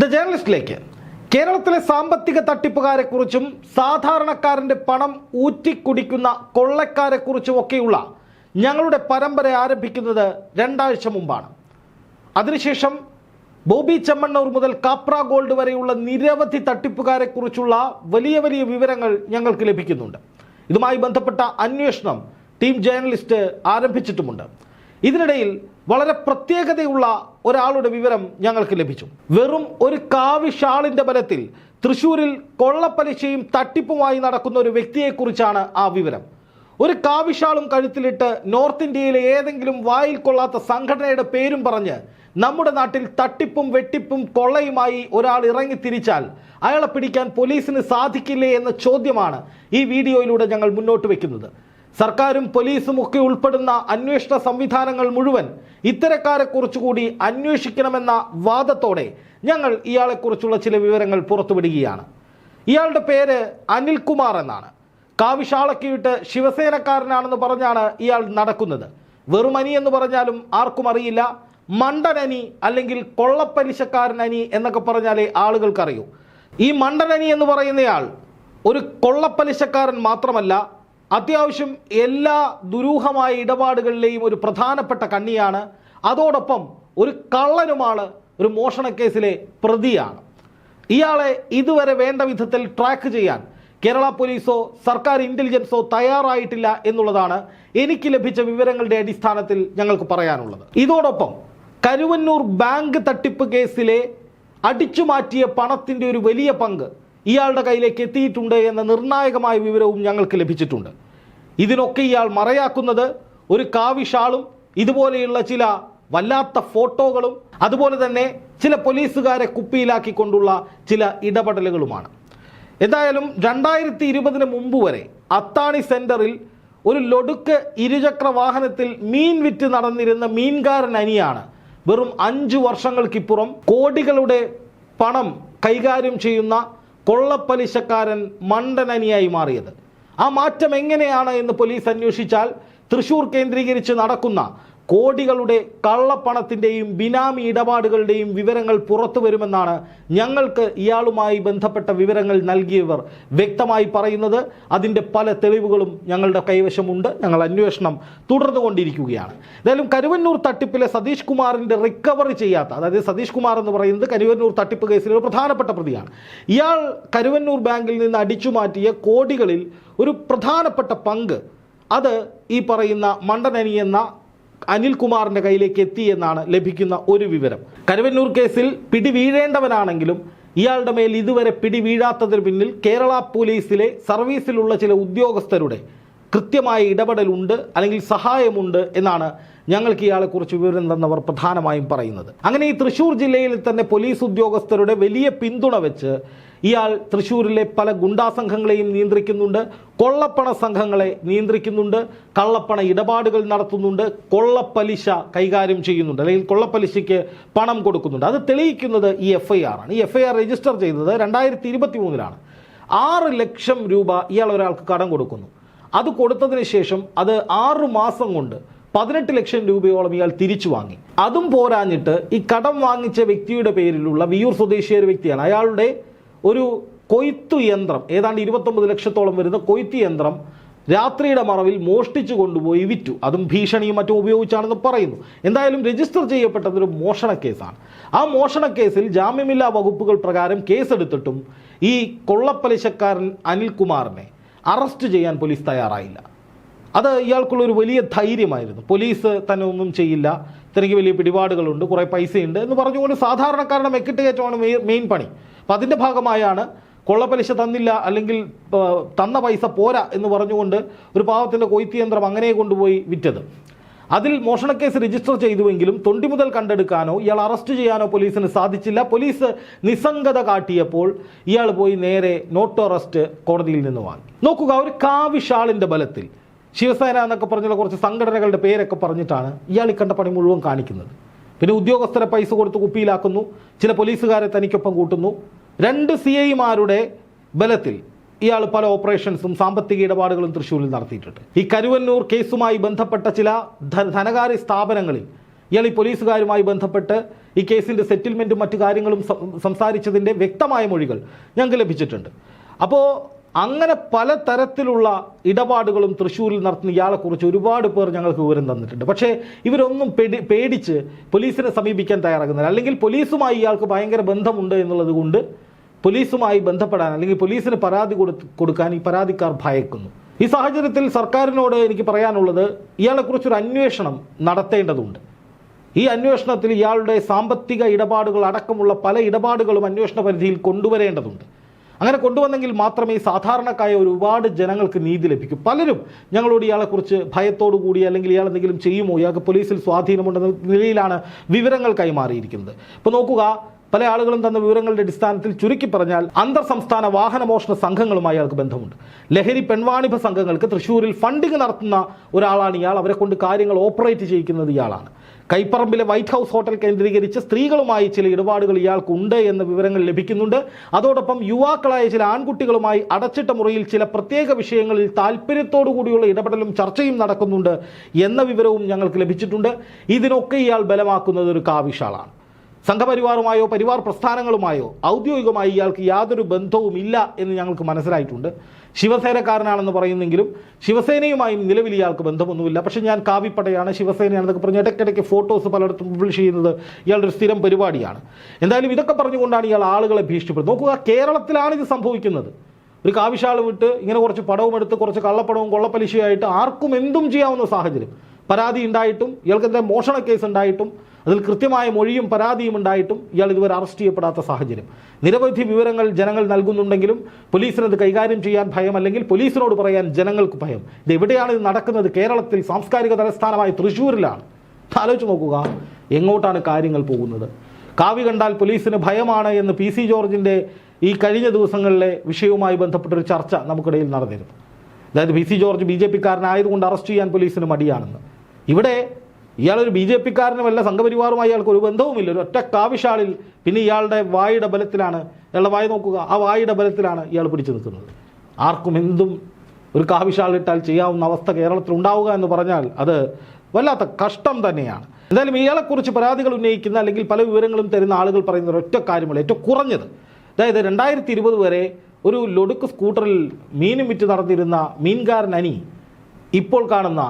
The ജേർണലിസ്റ്റിലേക്ക് കേരളത്തിലെ സാമ്പത്തിക തട്ടിപ്പുകാരെക്കുറിച്ചും സാധാരണക്കാരന്റെ പണം ഊറ്റിക്കുടിക്കുന്ന കൊള്ളക്കാരെക്കുറിച്ചും ഒക്കെയുള്ള ഞങ്ങളുടെ പരമ്പര ആരംഭിക്കുന്നത് രണ്ടാഴ്ച മുമ്പാണ്. അതിനുശേഷം ബോബി ചെമ്മണ്ണൂർ മുതൽ കാപ്ര ഗോൾഡ് വരെയുള്ള നിരവധി തട്ടിപ്പുകാരെക്കുറിച്ചുള്ള വലിയ വലിയ വിവരങ്ങൾ ഞങ്ങൾക്ക് ലഭിക്കുന്നുണ്ട്. ഇതുമായി ബന്ധപ്പെട്ട അന്വേഷണം ടീം ജേർണലിസ്റ്റ് ആരംഭിച്ചിട്ടുമുണ്ട്. ഇതിനിടയിൽ വളരെ പ്രത്യേകതയുള്ള ഒരാളുടെ വിവരം ഞങ്ങൾക്ക് ലഭിച്ചു. വെറും ഒരു കാവി ഷാളിന്റെ ബലത്തിൽ തൃശ്ശൂരിൽ കൊള്ളപ്പലിശയും തട്ടിപ്പുമായി നടക്കുന്ന ഒരു വ്യക്തിയെക്കുറിച്ചാണ് ആ വിവരം. ഒരു കാവിഷാളും കഴുത്തിലിട്ട് നോർത്ത് ഇന്ത്യയിലെ ഏതെങ്കിലും വായിൽ കൊള്ളാത്ത സംഘടനയുടെ പേരും പറഞ്ഞ് നമ്മുടെ നാട്ടിൽ തട്ടിപ്പും വെട്ടിപ്പും കൊള്ളയുമായി ഒരാൾ ഇറങ്ങി തിരിച്ചാൽ അയാളെ പിടിക്കാൻ പോലീസിന് സാധിക്കില്ലേ എന്ന ചോദ്യമാണ് ഈ വീഡിയോയിലൂടെ ഞങ്ങൾ മുന്നോട്ട് വെക്കുന്നത്. സർക്കാരും പോലീസും ഒക്കെ ഉൾപ്പെടുന്ന അന്വേഷണ സംവിധാനങ്ങൾ മുഴുവൻ ഇത്തരക്കാരെ കുറിച്ചുകൂടി അന്വേഷിക്കണമെന്ന വാദത്തോടെ ഞങ്ങൾ ഇയാളെക്കുറിച്ചുള്ള ചില വിവരങ്ങൾ പുറത്തുവിടുകയാണ്. ഇയാളുടെ പേര് അനിൽകുമാർ എന്നാണ്. കാവിഷാളക്കിയിട്ട് ശിവസേനക്കാരനാണെന്ന് പറഞ്ഞാണ് ഇയാൾ നടക്കുന്നത്. വെറും അനി എന്ന് പറഞ്ഞാലും ആർക്കും അറിയില്ല. മണ്ടനനി അല്ലെങ്കിൽ കൊള്ളപ്പലിശക്കാരൻ അനി എന്നൊക്കെ പറഞ്ഞാലേ ആളുകൾക്കറിയൂ. ഈ മണ്ടനനി എന്ന് പറയുന്നയാൾ ഒരു കൊള്ളപ്പലിശക്കാരൻ മാത്രമല്ല അത്യാവശ്യം എല്ലാ ദുരൂഹമായ ഇടപാടുകളിലെയും ഒരു പ്രധാനപ്പെട്ട കണ്ണിയാണ്. അതോടൊപ്പം ഒരു കള്ളനുമാണ് ഒരു മോഷണക്കേസിലെ പ്രതിയാണ്. ഇയാളെ ഇതുവരെ വേണ്ട വിധത്തിൽ ട്രാക്ക് ചെയ്യാൻ കേരള പോലീസോ സർക്കാർ ഇന്റലിജൻസോ തയ്യാറായിട്ടില്ല എന്നുള്ളതാണ് എനിക്ക് ലഭിച്ച വിവരങ്ങളുടെ അടിസ്ഥാനത്തിൽ ഞങ്ങൾക്ക് പറയാനുള്ളത്. ഇതോടൊപ്പം കരുവന്നൂർ ബാങ്ക് തട്ടിപ്പ് കേസിലെ അടിച്ചുമാറ്റിയ പണത്തിന്റെ ഒരു വലിയ പങ്ക് ഇയാളുടെ കയ്യിലേക്ക് എത്തിയിട്ടുണ്ട് എന്ന നിർണായകമായ വിവരവും ഞങ്ങൾക്ക് ലഭിച്ചിട്ടുണ്ട്. ഇതിനൊക്കെ ഇയാൾ മറയാക്കുന്നത് ഒരു കാവിഷാളും ഇതുപോലെയുള്ള ചില വല്ലാത്ത ഫോട്ടോകളും അതുപോലെ തന്നെ ചില പോലീസുകാരെ കുപ്പിയിലാക്കിക്കൊണ്ടുള്ള ചില ഇടപെടലുകളുമാണ്. എന്തായാലും രണ്ടായിരത്തി ഇരുപതിന് മുമ്പ് വരെ അത്താണി സെന്ററിൽ ഒരു ലൊടുക്ക് ഇരുചക്ര വാഹനത്തിൽ മീൻ വിറ്റ് നടന്നിരുന്ന മീൻകാരൻ അനിയാണ് വെറും അഞ്ചു വർഷങ്ങൾക്കിപ്പുറം കോടികളുടെ പണം കൈകാര്യം ചെയ്യുന്ന കൊള്ളപ്പലിശക്കാരൻ മണ്ടനനിയായി മാറിയത്. ആ മാറ്റം എങ്ങനെയാണ് എന്ന് പോലീസ് അന്വേഷിച്ചാൽ തൃശൂർ കേന്ദ്രീകരിച്ച് നടക്കുന്ന കോടികളുടെ കള്ളപ്പണത്തിന്റെയും ബിനാമി ഇടപാടുകളുടെയും വിവരങ്ങൾ പുറത്തു വരുമെന്നാണ് ഞങ്ങൾക്ക് ഇയാളുമായി ബന്ധപ്പെട്ട വിവരങ്ങൾ നൽകിയവർ വ്യക്തമായി പറയുന്നത്. അതിന്റെ പല തെളിവുകളും ഞങ്ങളുടെ കൈവശമുണ്ട്. ഞങ്ങൾ അന്വേഷണം തുടർന്നു കൊണ്ടിരിക്കുകയാണ്. എന്തായാലും കരുവന്നൂർ തട്ടിപ്പിലെ സതീഷ് കുമാറിന്റെ റിക്കവറി ചെയ്യാത്ത അതായത് സതീഷ് കുമാർ എന്ന് പറയുന്നത് കരുവന്നൂർ തട്ടിപ്പ് കേസിലെ ഒരു പ്രധാനപ്പെട്ട പ്രതിയാണ്. ഇയാൾ കരുവന്നൂർ ബാങ്കിൽ നിന്ന് അടിച്ചു മാറ്റിയ കോടികളിൽ ഒരു പ്രധാനപ്പെട്ട പങ്ക് അത് ഈ പറയുന്ന മണ്ടനനി എന്ന അനിൽകുമാറിന്റെ കയ്യിലേക്ക് എത്തി എന്നാണ് ലഭിക്കുന്ന ഒരു വിവരം. കരുവന്നൂർ കേസിൽ പിടി വീഴേണ്ടവനാണെങ്കിലും ഇയാളുടെ മേൽ ഇതുവരെ പിടി വീഴാത്തതിന് പിന്നിൽ കേരള പോലീസിലെ സർവീസിലുള്ള ചില ഉദ്യോഗസ്ഥരുടെ കൃത്യമായ ഇടപെടലുണ്ട് അല്ലെങ്കിൽ സഹായമുണ്ട് എന്നാണ് ഞങ്ങൾക്ക് ഇയാളെക്കുറിച്ച് വിവരം തന്നവർ പ്രധാനമായും പറയുന്നത്. അങ്ങനെ ഈ തൃശ്ശൂർ ജില്ലയിൽ തന്നെ പോലീസ് ഉദ്യോഗസ്ഥരുടെ വലിയ പിന്തുണ വെച്ച് ഇയാൾ തൃശ്ശൂരിലെ പല ഗുണ്ടാ സംഘങ്ങളെയും നിയന്ത്രിക്കുന്നുണ്ട് കൊള്ളപ്പണ സംഘങ്ങളെ നിയന്ത്രിക്കുന്നുണ്ട് കള്ളപ്പണ ഇടപാടുകൾ നടത്തുന്നുണ്ട് കൊള്ളപ്പലിശ കൈകാര്യം ചെയ്യുന്നുണ്ട് അല്ലെങ്കിൽ കൊള്ളപ്പലിശയ്ക്ക് പണം കൊടുക്കുന്നുണ്ട്. അത് തെളിയിക്കുന്നത് ഈ എഫ് ഐ ആർ ആണ്. ഈ എഫ് ഐ ആർ രജിസ്റ്റർ ചെയ്തത് രണ്ടായിരത്തി ഇരുപത്തി മൂന്നിലാണ് ആറ് ലക്ഷം രൂപ ഇയാൾ ഒരാൾക്ക് കടം കൊടുക്കുന്നു. അത് കൊടുത്തതിന് ശേഷം അത് ആറു മാസം കൊണ്ട് പതിനെട്ട് ലക്ഷം രൂപയോളം ഇയാൾ തിരിച്ചു വാങ്ങി. അതും പോരാഞ്ഞിട്ട് ഈ കടം വാങ്ങിച്ച വ്യക്തിയുടെ പേരിലുള്ള വിയൂർ സ്വദേശിയ ഒരു വ്യക്തിയാണ്. അയാളുടെ ഒരു കൊയ്ത്തു യന്ത്രം ഏതാണ്ട് ഇരുപത്തൊമ്പത് ലക്ഷത്തോളം വരുന്ന കൊയ്ത്തു യന്ത്രം രാത്രിയുടെ മറവിൽ മോഷ്ടിച്ചു കൊണ്ടുപോയി വിറ്റു. അതും ഭീഷണിയും മറ്റും ഉപയോഗിച്ചാണെന്ന് പറയുന്നു. എന്തായാലും രജിസ്റ്റർ ചെയ്യപ്പെട്ടതൊരു മോഷണ കേസാണ്. ആ മോഷണ കേസിൽ ജാമ്യമില്ലാ വകുപ്പുകൾ പ്രകാരം കേസെടുത്തിട്ടും ഈ കൊള്ളപ്പലിശക്കാരൻ അനിൽകുമാറിനെ അറസ്റ്റ് ചെയ്യാൻ പോലീസ് തയ്യാറായില്ല. അത് ഇയാൾക്കുള്ള ഒരു വലിയ ധൈര്യമായിരുന്നു. പോലീസ് തന്നെ ഒന്നും ചെയ്യില്ല. തനിക്ക് വലിയ പിടിപാടുകളുണ്ട് കുറേ പൈസയുണ്ട് എന്ന് പറഞ്ഞുകൊണ്ട് സാധാരണക്കാരുടെ മെക്കിട്ട് കയറ്റമാണ് മെയിൻ പണി. അപ്പം അതിന്റെ ഭാഗമായാണ് കൊള്ളപ്പലിശ തന്നില്ല അല്ലെങ്കിൽ തന്ന പൈസ പോരാ എന്ന് പറഞ്ഞുകൊണ്ട് ഒരു പാവത്തിന്റെ കൊയ്ത്തി യന്ത്രം അങ്ങനെ കൊണ്ടുപോയി വിറ്റത്. അതിൽ മോഷണക്കേസ് രജിസ്റ്റർ ചെയ്തുവെങ്കിലും തൊണ്ടി മുതൽ കണ്ടെടുക്കാനോ ഇയാൾ അറസ്റ്റ് ചെയ്യാനോ പോലീസിന് സാധിച്ചില്ല. പോലീസ് നിസ്സംഗത കാട്ടിയപ്പോൾ ഇയാൾ പോയി നേരെ നോട്ട് അറസ്റ്റ് കോടതിയിൽ നിന്ന് വാങ്ങി. നോക്കുക ഒരു കാവിഷാളിന്റെ ബലത്തിൽ ശിവസേന എന്നൊക്കെ പറഞ്ഞുള്ള കുറച്ച് സംഘടനകളുടെ പേരൊക്കെ പറഞ്ഞിട്ടാണ് ഇയാൾ ഈ കണ്ട പണി മുഴുവൻ കാണിക്കുന്നത്. പിന്നെ ഉദ്യോഗസ്ഥരെ പൈസ കൊടുത്ത് കുപ്പിയിലാക്കുന്നു ചില പോലീസുകാരെ തനിക്കൊപ്പം കൂട്ടുന്നു. രണ്ട് സി ഐമാരുടെ ബലത്തിൽ ഇയാൾ പല ഓപ്പറേഷൻസും സാമ്പത്തിക ഇടപാടുകളും തൃശ്ശൂരിൽ നടത്തിയിട്ടുണ്ട്. ഈ കരുവന്നൂർ കേസുമായി ബന്ധപ്പെട്ട ചില ധനകാര്യ സ്ഥാപനങ്ങളിൽ ഇയാൾ ഈ പോലീസുകാരുമായി ബന്ധപ്പെട്ട് ഈ കേസിന്റെ സെറ്റിൽമെന്റും മറ്റു കാര്യങ്ങളും സംസാരിച്ചതിന്റെ വ്യക്തമായ മൊഴികൾ ഞങ്ങൾക്ക് ലഭിച്ചിട്ടുണ്ട്. അപ്പോൾ അങ്ങനെ പല തരത്തിലുള്ള ഇടപാടുകളും തൃശ്ശൂരിൽ നടത്തുന്ന ഇയാളെക്കുറിച്ച് ഒരുപാട് പേർ ഞങ്ങൾക്ക് വിവരം തന്നിട്ടുണ്ട്. പക്ഷേ ഇവരൊന്നും പേടി പേടിച്ച് പോലീസിനെ സമീപിക്കാൻ തയ്യാറാകുന്നില്ല. അല്ലെങ്കിൽ പോലീസുമായി ഇയാൾക്ക് ഭയങ്കര ബന്ധമുണ്ട് എന്നുള്ളത് കൊണ്ട് പോലീസുമായി ബന്ധപ്പെടാൻ അല്ലെങ്കിൽ പോലീസിന് പരാതി കൊടുക്കാൻ ഈ പരാതിക്കാർ ഭയക്കുന്നു. ഈ സാഹചര്യത്തിൽ സർക്കാരിനോട് എനിക്ക് പറയാനുള്ളത് ഇയാളെക്കുറിച്ചൊരു അന്വേഷണം നടത്തേണ്ടതുണ്ട്. ഈ അന്വേഷണത്തിൽ ഇയാളുടെ സാമ്പത്തിക ഇടപാടുകൾ അടക്കമുള്ള പല ഇടപാടുകളും അന്വേഷണ പരിധിയിൽ കൊണ്ടുവരേണ്ടതുണ്ട്. അങ്ങനെ കൊണ്ടുവന്നെങ്കിൽ മാത്രമേ സാധാരണക്കായ ഒരുപാട് ജനങ്ങൾക്ക് നീതി ലഭിക്കൂ. പലരും ഞങ്ങളോട് ഇയാളെക്കുറിച്ച് ഭയത്തോടു കൂടി അല്ലെങ്കിൽ ഇയാൾ എന്തെങ്കിലും ചെയ്യുമോ? ഇയാൾക്ക് പോലീസിൽ സ്വാധീനമുണ്ടെന്ന നിലയിലാണ് വിവരങ്ങൾ കൈമാറിയിരിക്കുന്നത്. ഇപ്പോൾ നോക്കുക പല ആളുകളും തന്ന വിവരങ്ങളുടെ അടിസ്ഥാനത്തിൽ ചുരുക്കി പറഞ്ഞാൽ അന്തർ സംസ്ഥാന വാഹനമോഷണ സംഘങ്ങളുമായി അയാൾക്ക് ബന്ധമുണ്ട്. ലഹരി പെൺവാണിഭ സംഘങ്ങൾക്ക് തൃശ്ശൂരിൽ ഫണ്ടിങ് നടത്തുന്ന ഒരാളാണ് ഇയാൾ. അവരെ കൊണ്ട് കാര്യങ്ങൾ ഓപ്പറേറ്റ് ചെയ്യിക്കുന്നത് ഇയാളാണ്. കൈപ്പറമ്പിലെ വൈറ്റ് ഹൗസ് ഹോട്ടൽ കേന്ദ്രീകരിച്ച് സ്ത്രീകളുമായി ചില ഇടപാടുകൾ ഇയാൾക്കുണ്ട് എന്ന വിവരങ്ങൾ ലഭിക്കുന്നുണ്ട്. അതോടൊപ്പം യുവാക്കളായ ചില ആൺകുട്ടികളുമായി അടച്ചിട്ട മുറിയിൽ ചില പ്രത്യേക വിഷയങ്ങളിൽ താല്പര്യത്തോടു കൂടിയുള്ള ഇടപെടലും ചർച്ചയും നടക്കുന്നുണ്ട് എന്ന വിവരവും ഞങ്ങൾക്ക് ലഭിച്ചിട്ടുണ്ട്. ഇതിനൊക്കെ ഇയാൾ ബലമാക്കുന്നത് ഒരു കാവിഷാളാണ്. സംഘപരിവാറുമായോ പരിവാർ പ്രസ്ഥാനങ്ങളുമായോ ഔദ്യോഗികമായി ഇയാൾക്ക് യാതൊരു ബന്ധവും ഇല്ല എന്ന് ഞങ്ങൾക്ക് മനസ്സിലായിട്ടുണ്ട്. ശിവസേനക്കാരനാണെന്ന് പറയുന്നെങ്കിലും ശിവസേനയുമായി നിലവിൽ ഇയാൾക്ക് ബന്ധമൊന്നുമില്ല. പക്ഷെ ഞാൻ കാവിപ്പടയാണ് ശിവസേനയാണെന്നൊക്കെ പറഞ്ഞ് ഇടയ്ക്കിടയ്ക്ക് ഫോട്ടോസ് പലയിടത്തും പബ്ലിഷ് ചെയ്യുന്നത് ഇയാളുടെ ഒരു സ്ഥിരം പരിപാടിയാണ്. എന്തായാലും ഇതൊക്കെ പറഞ്ഞുകൊണ്ടാണ് ഇയാൾ ആളുകളെ ഭീഷണിപ്പെടുന്നത്. നോക്കുക കേരളത്തിലാണ് ഇത് സംഭവിക്കുന്നത്. ഒരു കാവിശാൾ വിട്ട് ഇങ്ങനെ കുറച്ച് പടവും എടുത്ത് കുറച്ച് കള്ളപ്പടവും കൊള്ളപ്പലിശയായിട്ട് ആർക്കും എന്തും ചെയ്യാവുന്ന സാഹചര്യം. പരാതി ഉണ്ടായിട്ടും ഇയാൾക്കെതിരെ മോഷണ കേസ് ഉണ്ടായിട്ടും അതിൽ കൃത്യമായ മൊഴിയും പരാതിയും ഉണ്ടായിട്ടും ഇയാൾ ഇതുവരെ അറസ്റ്റ് ചെയ്യപ്പെടാത്ത സാഹചര്യം. നിരവധി വിവരങ്ങൾ ജനങ്ങൾ നൽകുന്നുണ്ടെങ്കിലും പോലീസിനത് കൈകാര്യം ചെയ്യാൻ ഭയം അല്ലെങ്കിൽ പോലീസിനോട് പറയാൻ ജനങ്ങൾക്ക് ഭയം. ഇത് എവിടെയാണ് ഇത് നടക്കുന്നത്? കേരളത്തിൽ സാംസ്കാരിക തലസ്ഥാനമായ തൃശ്ശൂരിലാണ്. ആലോചിച്ച് നോക്കുക. എങ്ങോട്ടാണ് കാര്യങ്ങൾ പോകുന്നത്? കാവി കണ്ടാൽ പോലീസിന് ഭയമാണ് എന്ന് പി സി ജോർജിന്റെ ഈ കഴിഞ്ഞ ദിവസങ്ങളിലെ വിഷയവുമായി ബന്ധപ്പെട്ടൊരു ചർച്ച നമുക്കിടയിൽ നടന്നിരുന്നു. അതായത് P C George B J പിക്കാരനായതുകൊണ്ട് arrest ചെയ്യാൻ പോലീസിന് മടിയാണെന്ന്. ഇവിടെ ഇയാളൊരു ബി ജെ പിക്കാരനുമല്ല സംഘപരിവാറുമായി ഇയാൾക്ക് ഒരു ബന്ധവുമില്ല. ഒരു ഒറ്റ കാവിഷാളിൽ പിന്നെ ഇയാളുടെ വായുടെ ബലത്തിലാണ് ഇയാളുടെ വായ നോക്കുക ആ വായുടെ ബലത്തിലാണ് ഇയാൾ പിടിച്ചു നിൽക്കുന്നത്. ആർക്കും എന്തും ഒരു കാവിഷാളിട്ടാൽ ചെയ്യാവുന്ന അവസ്ഥ കേരളത്തിൽ ഉണ്ടാവുക എന്ന് പറഞ്ഞാൽ അത് വല്ലാത്ത കഷ്ടം തന്നെയാണ്. എന്തായാലും ഇയാളെക്കുറിച്ച് പരാതികൾ ഉന്നയിക്കുന്ന അല്ലെങ്കിൽ പല വിവരങ്ങളും തരുന്ന ആളുകൾ പറയുന്ന ഒറ്റ കാര്യമുള്ള ഏറ്റവും കുറഞ്ഞത്. അതായത് രണ്ടായിരത്തി ഇരുപത് വരെ ഒരു ലൊടുക്ക് സ്കൂട്ടറിൽ മീനും വിറ്റ് നടന്നിരുന്ന മീൻകാരൻ അനി ഇപ്പോൾ കാണുന്ന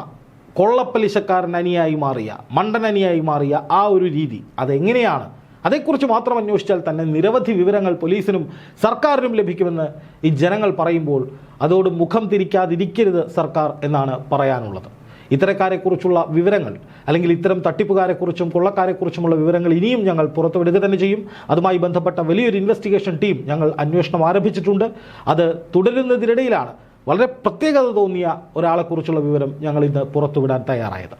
കൊള്ളപ്പലിശക്കാരൻ അനിയായി മാറിയ മണ്ടൻ അനിയായി മാറിയ ആ ഒരു രീതി അതെങ്ങനെയാണ്? അതേക്കുറിച്ച് മാത്രം അന്വേഷിച്ചാൽ തന്നെ നിരവധി വിവരങ്ങൾ പോലീസിനും സർക്കാരിനും ലഭിക്കുമെന്ന് ഈ ജനങ്ങൾ പറയുമ്പോൾ അതോട് മുഖം തിരിക്കാതിരിക്കരുത് സർക്കാർ എന്നാണ് പറയാനുള്ളത്. ഇത്തരക്കാരെക്കുറിച്ചുള്ള വിവരങ്ങൾ അല്ലെങ്കിൽ ഇത്തരം തട്ടിപ്പുകാരെക്കുറിച്ചും കൊള്ളക്കാരെക്കുറിച്ചുമുള്ള വിവരങ്ങൾ ഇനിയും ഞങ്ങൾ പുറത്തുവിടുക തന്നെ ചെയ്യും. അതുമായി ബന്ധപ്പെട്ട വലിയൊരു ഇൻവെസ്റ്റിഗേഷൻ ടീം ഞങ്ങൾ അന്വേഷണം ആരംഭിച്ചിട്ടുണ്ട്. അത് തുടരുന്നതിനിടയിലാണ് വളരെ പ്രത്യേകത തോന്നിയ ഒരാളെക്കുറിച്ചുള്ള വിവരം ഞങ്ങൾ ഇന്ന് പുറത്തുവിടാൻ തയ്യാറായത്.